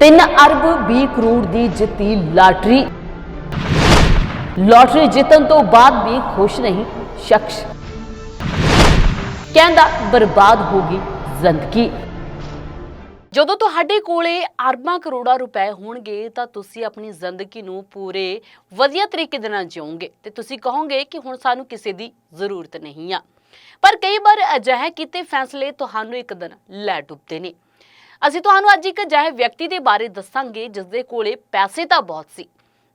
3 ਅਰਬ 20 ਕਰੋੜ ਦੀ ਜਿੱਤੀ lottery. Lottery ਜਿੱਤਣ ਤੋਂ ਬਾਅਦ ਵੀ ਖੁਸ਼ ਨਹੀਂ ਸ਼ਖਸ। ਕਹਿੰਦਾ ਬਰਬਾਦ ਹੋ ਗਈ ਜ਼ਿੰਦਗੀ। ਜਦੋਂ ਤੁਹਾਡੇ ਕੋਲੇ ਅਰਬਾਂ ਕਰੋੜਾਂ ਰੁਪਏ ਹੋਣਗੇ, ਤਾਂ ਤੁਸੀਂ ਆਪਣੀ ਜ਼ਿੰਦਗੀ ਨੂੰ ਪੂਰੇ ਵਧੀਆ ਤਰੀਕੇ ਦੇ ਨਾਲ ਜਿਉਗੇ ਤੇ ਤੁਸੀਂ ਕਹੋਗੇ ਕਿ ਹੁਣ ਸਾਨੂੰ ਕਿਸੇ ਦੀ ਜ਼ਰੂਰਤ ਨਹੀਂ ਆ। ਪਰ ਕਈ ਵਾਰ ਅਜਿਹੇ ਕੀਤੇ ਫੈਸਲੇ ਤੁਹਾਨੂੰ ਇੱਕ ਦਿਨ ਲੈ ਡੁੱਬਦੇ ਨੇ। ਅਸੀਂ ਤੁਹਾਨੂੰ ਅੱਜ ਇੱਕ ਅਜਿਹੇ ਵਿਅਕਤੀ ਦੇ ਬਾਰੇ ਦੱਸਾਂਗੇ ਜਿਸ ਦੇ ਕੋਲੇ ਪੈਸੇ ਤਾਂ ਬਹੁਤ ਸੀ।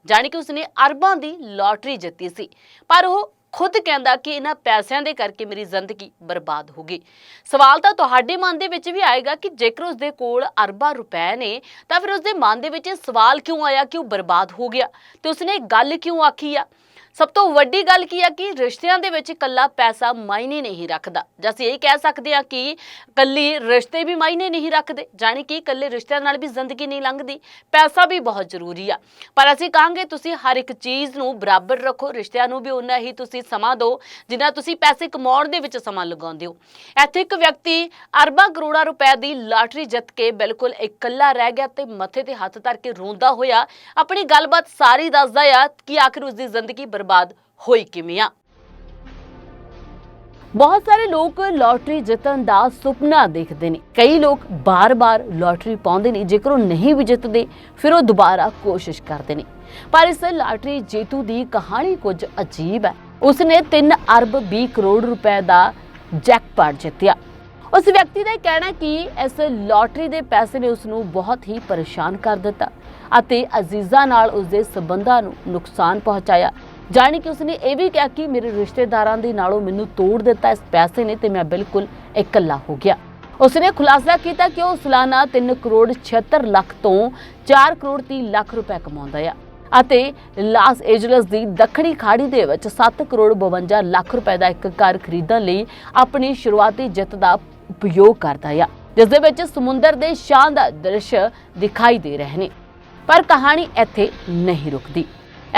ਜਾਣੀ ਕਿ ਉਸਨੇ ਅਰਬਾਂ ਦੀ ਲਾਟਰੀ ਜਿੱਤੀ ਸੀ। ਪਰ ਉਹ ਖੁਦ ਕਹਿੰਦਾ ਕਿ ਇਹਨਾਂ ਪੈਸਿਆਂ ਦੇ ਕਰਕੇ ਮੇਰੀ ਜ਼ਿੰਦਗੀ ਬਰਬਾਦ ਹੋ ਗਈ। ਸਵਾਲ ਤਾਂ ਤੁਹਾਡੇ ਮਨ ਦੇ ਵਿੱਚ ਵੀ ਆਏਗਾ ਕਿ ਜੇਕਰ ਉਸਦੇ ਕੋਲ ਅਰਬਾਂ ਰੁਪਏ ਨੇ, ਤਾਂ ਫਿਰ ਉਸਦੇ ਮਨ ਦੇ ਵਿੱਚ ਇਹ ਸਵਾਲ ਕਿਉਂ ਆਇਆ ਕਿ ਉਹ ਬਰਬਾਦ ਹੋ ਗਿਆ? ਤੇ ਉਸਨੇ ਗੱਲ ਕਿਉਂ ਆਖੀ ਆ? ਸਭ ਤੋਂ ਵੱਡੀ ਗੱਲ ਕੀ ਆ ਕਿ ਰਿਸ਼ਤਿਆਂ ਦੇ ਵਿੱਚ ਇਕੱਲਾ ਪੈਸਾ ਮਾਇਨੇ ਨਹੀਂ ਰੱਖਦਾ। ਜਾਂ ਅਸੀਂ ਇਹ ਕਹਿ ਸਕਦੇ ਆ ਕਿ ਇਕੱਲੀ ਰਿਸ਼ਤੇ ਵੀ ਮਾਇਨੇ ਨਹੀਂ ਰੱਖਦੇ, ਜਾਣੀ ਕਿ ਇਕੱਲੇ ਰਿਸ਼ਤਿਆਂ ਨਾਲ ਵੀ ਜ਼ਿੰਦਗੀ ਨਹੀਂ ਲੰਘਦੀ, ਪੈਸਾ ਵੀ ਬਹੁਤ ਜ਼ਰੂਰੀ ਆ। ਪਰ ਅਸੀਂ ਕਹਾਂਗੇ ਤੁਸੀਂ ਹਰ ਇੱਕ ਚੀਜ਼ ਨੂੰ ਬਰਾਬਰ ਰੱਖੋ, ਰਿਸ਼ਤਿਆਂ ਨੂੰ ਵੀ ਉਨਾ ਹੀ ਤੁਸੀਂ ਸਮਾਂ ਦਿਓ, ਜਿੰਨਾ ਤੁਸੀਂ ਪੈਸੇ ਕਮਾਉਣ ਦੇ ਵਿੱਚ ਸਮਾਂ ਲਗਾਉਂਦੇ ਹੋ। ਇੱਥੇ ਇੱਕ ਵਿਅਕਤੀ ਅਰਬਾਂ ਕਰੋੜਾਂ ਰੁਪਏ ਦੀ ਲਾਟਰੀ ਜਿੱਤ ਕੇ ਬਿਲਕੁਲ ਇਕੱਲਾ ਰਹਿ ਗਿਆ ਤੇ ਮੱਥੇ ਤੇ ਹੱਥ ਧਰ ਕੇ ਰੋਂਦਾ ਹੋਇਆ, ਆਪਣੀ ਗੱਲਬਾਤ ਸਾਰੀ ਦੱਸਦਾ ਆ ਕਿ ਆਖਿਰ ਉਸ ਦੀ ਜ਼ਿੰਦਗੀ ਬਰਬਾਦ ਹੋਈ ਕਿਵੇਂ ਆ। ਬਹੁਤ ਸਾਰੇ ਲੋਕ ਲਾਟਰੀ ਜਿੱਤਣ ਦਾ ਸੁਪਨਾ ਦੇਖਦੇ ਨੇ। ਕਈ ਲੋਕ ਬਾਰ-ਬਾਰ ਲਾਟਰੀ ਪਾਉਂਦੇ ਨੇ, ਜੇਕਰ ਉਹ ਨਹੀਂ ਵੀ ਜਿੱਤਦੇ, ਫਿਰ ਉਹ ਦੁਬਾਰਾ ਕੋਸ਼ਿਸ਼ ਕਰਦੇ ਨੇ। ਪਰ ਇਸ ਲਾਟਰੀ ਜੇਤੂ ਦੀ ਕਹਾਣੀ ਕੁਝ ਅਜੀਬ ਹੈ। ਉਸਨੇ 3 ਅਰਬ 20 ਕਰੋੜ ਰੁਪਏ ਦਾ ਜੈਕਪਾਟ ਜਿੱਤਿਆ। ਉਸ ਵਿਅਕਤੀ ਦਾ ਕਹਿਣਾ ਕਿ ਇਸ ਲਾਟਰੀ ਦੇ ਪੈਸੇ ਨੇ ਉਸ ਨੂੰ ਬਹੁਤ ਹੀ ਪਰੇਸ਼ਾਨ ਕਰ ਦਿੱਤਾ ਅਤੇ ਅਜ਼ੀਜ਼ਾਂ ਨਾਲ ਉਸ ਦੇ ਸਬੰਧਾਂ ਨੂੰ ਨੁਕਸਾਨ ਪਹੁੰਚਾਇਆ। ਜਾਣੀ ਕਿ ਉਸਨੇ ਇਹ ਵੀ ਕਿਹਾ ਕਿ ਮੇਰੇ ਰਿਸ਼ਤੇਦਾਰਾਂ ਦੇ ਨਾਲੋਂ ਮੈਨੂੰ ਤੋੜ ਦਿੱਤਾ ਇਸ ਪੈਸੇ ਨੇ ਤੇ ਮੈਂ ਬਿਲਕੁਲ ਇਕੱਲਾ ਹੋ ਗਿਆ। ਉਸਨੇ ਖੁਲਾਸਾ ਕੀਤਾ ਕਿ ਉਹ ਸਾਲਾਨਾ 3 ਕਰੋੜ 76 ਲੱਖ ਤੋਂ 4 ਕਰੋੜ 30 ਲੱਖ ਰੁਪਏ ਕਮਾਉਂਦਾ ਆ। ਅਤੇ ਲਾਸ ਏਂਜਲਸ ਦੀ ਦੱਖਣੀ ਖਾੜੀ ਦੇ ਵਿੱਚ 7 ਕਰੋੜ 52 ਲੱਖ ਰੁਪਏ ਦਾ ਇੱਕ ਘਰ ਖਰੀਦਣ ਲਈ ਆਪਣੀ ਸ਼ੁਰੂਆਤੀ ਜਿੱਤ ਦਾ ਉਪਯੋਗ ਕਰਦਾ ਆ, ਜਿਸ ਦੇ ਵਿੱਚ ਸਮੁੰਦਰ ਦੇ ਸ਼ਾਨਦਾਰ ਦ੍ਰਿਸ਼ ਦਿਖਾਈ ਦੇ ਰਹੇ ਨੇ। ਪਰ ਕਹਾਣੀ ਇੱਥੇ ਨਹੀਂ ਰੁਕਦੀ।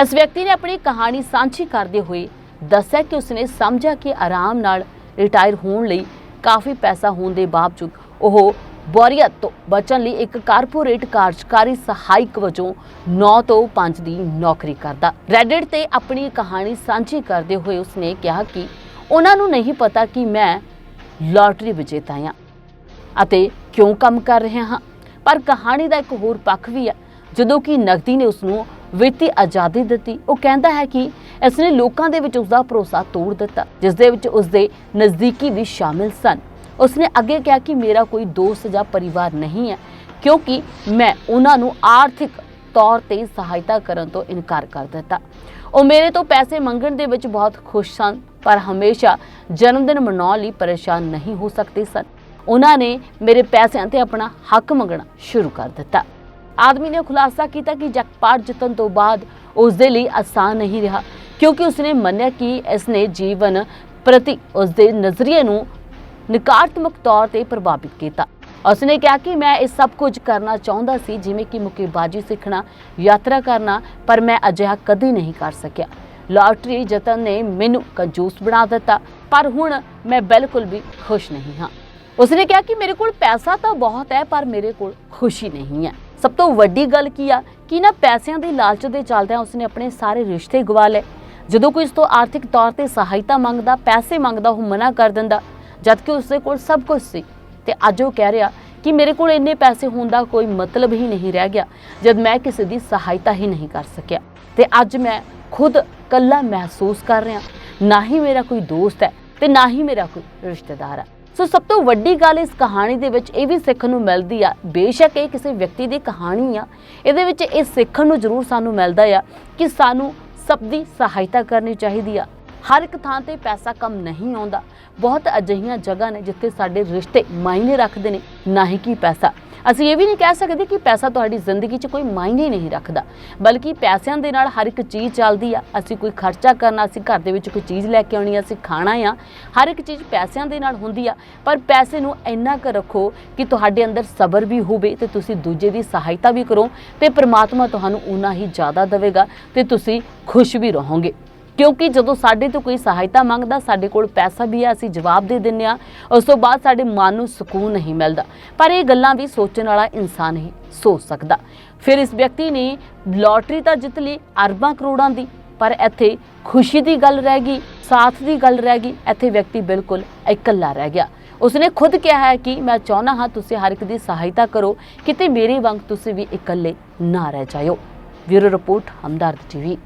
ਇਸ ਵਿਅਕਤੀ ਨੇ ਆਪਣੀ ਕਹਾਣੀ ਸਾਂਝੀ ਕਰਦੇ ਹੋਏ ਦੱਸਿਆ ਕਿ ਉਸਨੇ ਸਮਝਿਆ ਕਿ ਆਰਾਮ ਨਾਲ ਰਿਟਾਇਰ ਹੋਣ ਲਈ ਕਾਫੀ ਪੈਸਾ ਹੋਣ ਦੇ ਬਾਵਜੂਦ ਉਹ ਬੋਰੀਅਤ ਤੋਂ ਬਚਣ ਲਈ ਇੱਕ ਕਾਰਪੋਰੇਟ ਕਾਰਜਕਾਰੀ ਸਹਾਇਕ ਵਜੋਂ 9 ਤੋਂ 5 ਦੀ ਨੌਕਰੀ ਕਰਦਾ। ਰੈਡਿਟ ਤੇ ਆਪਣੀ ਕਹਾਣੀ ਸਾਂਝੀ ਕਰਦੇ ਹੋਏ ਉਸਨੇ ਕਿਹਾ ਕਿ ਉਹਨਾਂ ਨੂੰ ਨਹੀਂ ਪਤਾ ਕਿ ਮੈਂ ਲਾਟਰੀ ਵਿਜੇਤਾ ਹਾਂ ਅਤੇ ਕਿਉਂ ਕੰਮ ਕਰ ਰਿਹਾ ਹਾਂ। ਪਰ ਕਹਾਣੀ ਦਾ ਇੱਕ ਹੋਰ ਪੱਖ ਵੀ ਹੈ। ਜਦੋਂ ਕਿ ਨਗਦੀ ਨੇ ਉਸ ਨੂੰ ਵਿੱਤੀ ਆਜ਼ਾਦੀ ਦਿੱਤੀ, ਉਹ ਕਹਿੰਦਾ ਹੈ ਕਿ ਇਸ ਨੇ ਲੋਕਾਂ ਦੇ ਵਿੱਚ ਉਸ ਦਾ ਭਰੋਸਾ ਤੋੜ ਦਿੱਤਾ ਜਿਸ ਦੇ ਵਿੱਚ ਉਸ ਦੇ ਨਜ਼ਦੀਕੀ ਵੀ ਸ਼ਾਮਿਲ ਸਨ। ਉਸਨੇ ਅੱਗੇ ਕਿਹਾ ਕਿ ਮੇਰਾ ਕੋਈ ਦੋਸਤ ਜਾਂ ਪਰਿਵਾਰ ਨਹੀਂ ਹੈ, ਕਿਉਂਕਿ ਮੈਂ ਉਹਨਾਂ ਨੂੰ ਆਰਥਿਕ ਤੌਰ ਤੇ ਸਹਾਇਤਾ ਕਰਨ ਤੋਂ ਇਨਕਾਰ ਕਰ ਦਿੱਤਾ। ਉਹ ਮੇਰੇ ਤੋਂ ਪੈਸੇ ਮੰਗਣ ਦੇ ਵਿੱਚ ਬਹੁਤ ਖੁਸ਼ ਸਨ, ਪਰ ਹਮੇਸ਼ਾ ਜਨਮ ਦਿਨ ਮਨਾਉਣ ਲਈ ਪਰੇਸ਼ਾਨ ਨਹੀਂ ਹੋ ਸਕਦੇ ਸਨ। ਉਹਨਾਂ ਨੇ ਮੇਰੇ ਪੈਸਿਆਂ ਤੇ ਆਪਣਾ ਹੱਕ ਮੰਗਣਾ ਸ਼ੁਰੂ ਕਰ ਦਿੱਤਾ। ਆਦਮੀ ਨੇ ਖੁਲਾਸਾ ਕੀਤਾ ਕਿ ਜੈਕਪਾਟ ਜਿੱਤਣ ਤੋਂ ਬਾਅਦ ਉਸ ਦੇ ਲਈ ਆਸਾਨ ਨਹੀਂ ਰਿਹਾ, ਕਿਉਂਕਿ ਉਸਨੇ ਮੰਨਿਆ ਕਿ ਇਸ ਨੇ ਜੀਵਨ ਪ੍ਰਤੀ ਉਸ ਦੇ ਨਜ਼ਰੀਏ ਨੂੰ ਨਕਾਰਾਤਮਕ ਤੌਰ ਤੇ ਪ੍ਰਭਾਵਿਤ ਕੀਤਾ। ਉਸਨੇ ਕਿਹਾ ਕਿ ਮੈਂ ਇਹ ਸਭ ਕੁਝ ਕਰਨਾ ਚਾਹੁੰਦਾ ਸੀ, ਜਿਵੇਂ ਕਿ ਮੁੱਕੇਬਾਜ਼ੀ ਸਿੱਖਣਾ, ਯਾਤਰਾ ਕਰਨਾ, ਪਰ ਮੈਂ ਅਜਿਹਾ ਕਦੀ ਨਹੀਂ ਕਰ ਸਕਿਆ। ਲਾਟਰੀ ਜਿੱਤਣ ਨੇ ਮੈਨੂੰ ਕੰਜੂਸ ਬਣਾ ਦਿੱਤਾ, ਪਰ ਹੁਣ ਮੈਂ ਬਿਲਕੁਲ ਵੀ ਖੁਸ਼ ਨਹੀਂ ਹਾਂ। ਉਸਨੇ ਕਿਹਾ ਕਿ ਮੇਰੇ ਕੋਲ ਪੈਸਾ ਤਾਂ ਬਹੁਤ ਹੈ, ਪਰ ਮੇਰੇ ਕੋਲ ਖੁਸ਼ੀ ਨਹੀਂ ਹੈ। ਸਭ ਤੋਂ ਵੱਡੀ ਗੱਲ ਕੀ ਆ? ਕਿ ਨਾ ਪੈਸਿਆਂ ਦੇ ਲਾਲਚ ਦੇ ਚੱਲਦਿਆਂ ਉਸਨੇ ਆਪਣੇ ਸਾਰੇ ਰਿਸ਼ਤੇ ਗਵਾ ਲਏ। ਜਦੋਂ ਕੋਈ ਉਸ ਤੋਂ ਆਰਥਿਕ ਤੌਰ ਤੇ ਸਹਾਇਤਾ ਮੰਗਦਾ, ਪੈਸੇ ਮੰਗਦਾ, ਉਹ ਮਨਾ ਕਰ ਦਿੰਦਾ। ਜਦਕਿ ਉਸਦੇ ਕੋਲ ਸਭ ਕੁਝ ਸੀ। ਤੇ ਅੱਜ ਉਹ ਕਹਿ ਰਿਹਾ ਕਿ ਮੇਰੇ ਕੋਲ ਇੰਨੇ ਪੈਸੇ ਹੋਣ ਦਾ ਕੋਈ ਮਤਲਬ ਹੀ ਨਹੀਂ ਰਹਿ ਗਿਆ, ਜਦ ਮੈਂ ਕਿਸੇ ਦੀ ਸਹਾਇਤਾ ਹੀ ਨਹੀਂ ਕਰ ਸਕਿਆ। ਤੇ ਅੱਜ ਮੈਂ ਖੁਦ ਕੱਲਾ ਮਹਿਸੂਸ ਕਰ ਰਿਹਾ, ਨਾ ਹੀ ਮੇਰਾ ਕੋਈ ਦੋਸਤ ਹੈ ਤੇ ਨਾ ਹੀ ਮੇਰਾ ਕੋਈ ਰਿਸ਼ਤੇਦਾਰ ਹੈ। ਸੋ ਸਭ ਤੋਂ ਵੱਡੀ ਗੱਲ ਇਸ ਕਹਾਣੀ ਦੇ ਵਿੱਚ ਇਹ ਵੀ ਸਿੱਖਣ ਨੂੰ ਮਿਲਦੀ ਆ, ਬੇਸ਼ੱਕ ਇਹ ਕਿਸੇ ਵਿਅਕਤੀ ਦੀ ਕਹਾਣੀ ਆ, ਇਹਦੇ ਵਿੱਚ ਇਹ ਸਿੱਖਣ ਨੂੰ ਜ਼ਰੂਰ ਸਾਨੂੰ ਮਿਲਦਾ ਆ ਕਿ ਸਾਨੂੰ ਸਭ ਦੀ ਸਹਾਇਤਾ ਕਰਨੀ ਚਾਹੀਦੀ ਆ। ਹਰ ਇੱਕ ਥਾਂ ਤੇ ਪੈਸਾ ਕੰਮ ਨਹੀਂ ਆਉਂਦਾ। ਬਹੁਤ ਅਜਿਹੀਆਂ ਜਗ੍ਹਾ ਨੇ ਜਿੱਥੇ ਸਾਡੇ ਰਿਸ਼ਤੇ ਮਾਇਨੇ ਰੱਖਦੇ ਨੇ, ਨਾ ਹੀ ਕਿ ਪੈਸਾ। ਅਸੀਂ ਇਹ ਵੀ ਨਹੀਂ ਕਹਿ ਸਕਦੇ ਕਿ ਪੈਸਾ ਤੁਹਾਡੀ ਜ਼ਿੰਦਗੀ 'ਚ ਕੋਈ ਮਾਇਨੇ ਨਹੀਂ ਰੱਖਦਾ, ਬਲਕਿ ਪੈਸਿਆਂ ਦੇ ਨਾਲ ਹਰ ਇੱਕ ਚੀਜ਼ ਚੱਲਦੀ ਆ। ਅਸੀਂ ਕੋਈ ਖਰਚਾ ਕਰਨਾ, ਅਸੀਂ ਘਰ ਦੇ ਵਿੱਚ ਕੋਈ ਚੀਜ਼ ਲੈ ਕੇ ਆਉਣੀ ਆ, ਅਸੀਂ ਖਾਣਾ ਆ, ਹਰ ਇੱਕ ਚੀਜ਼ ਪੈਸਿਆਂ ਦੇ ਨਾਲ ਹੁੰਦੀ ਆ। ਪਰ ਪੈਸੇ ਨੂੰ ਇੰਨਾ ਕੁ ਰੱਖੋ ਕਿ ਤੁਹਾਡੇ ਅੰਦਰ ਸਬਰ ਵੀ ਹੋਵੇ ਤੇ ਤੁਸੀਂ ਦੂਜੇ ਦੀ ਸਹਾਇਤਾ ਵੀ ਕਰੋ ਤੇ ਪ੍ਰਮਾਤਮਾ ਤੁਹਾਨੂੰ ਉਨਾ ਹੀ ਜ਼ਿਆਦਾ ਦੇਵੇਗਾ ਤੇ ਤੁਸੀਂ ਖੁਸ਼ ਵੀ ਰਹੋਗੇ। ਕਿਉਂਕਿ ਜਦੋਂ ਸਾਡੇ ਤੋਂ ਕੋਈ ਸਹਾਇਤਾ ਮੰਗਦਾ, ਸਾਡੇ ਕੋਲ ਪੈਸਾ ਵੀ ਆ, ਅਸੀਂ ਜਵਾਬ ਦੇ ਦਿੰਦੇ ਆ ਉਸ ਤੋਂ ਬਾਅਦ ਸਾਡੇ ਮਨ ਨੂੰ ਸਕੂਨ ਨਹੀਂ ਮਿਲਦਾ। ਪਰ ਇਹ ਗੱਲਾਂ ਵੀ ਸੋਚਣ ਵਾਲਾ ਇਨਸਾਨ ਹੀ ਸੋਚ ਸਕਦਾ। ਫਿਰ ਇਸ ਵਿਅਕਤੀ ਨੇ ਲੋਟਰੀ ਤਾਂ ਜਿੱਤ ਲਈ ਅਰਬਾਂ ਕਰੋੜਾਂ ਦੀ, ਪਰ ਇੱਥੇ ਖੁਸ਼ੀ ਦੀ ਗੱਲ ਰਹਿ ਗਈ, ਸਾਥ ਦੀ ਗੱਲ ਰਹਿ ਗਈ, ਇੱਥੇ ਵਿਅਕਤੀ ਬਿਲਕੁਲ ਇਕੱਲਾ ਰਹਿ ਗਿਆ। ਉਸਨੇ ਖੁਦ ਕਿਹਾ ਹੈ ਕਿ ਮੈਂ ਚਾਹੁੰਦਾ ਹਾਂ ਤੁਸੀਂ ਹਰ ਇੱਕ ਦੀ ਸਹਾਇਤਾ ਕਰੋ, ਕਿਤੇ ਮੇਰੇ ਵਾਂਗ ਤੁਸੀਂ ਵੀ ਇਕੱਲੇ ਨਾ ਰਹਿ ਜਾਇਓ। Bureau report, Hamdard TV.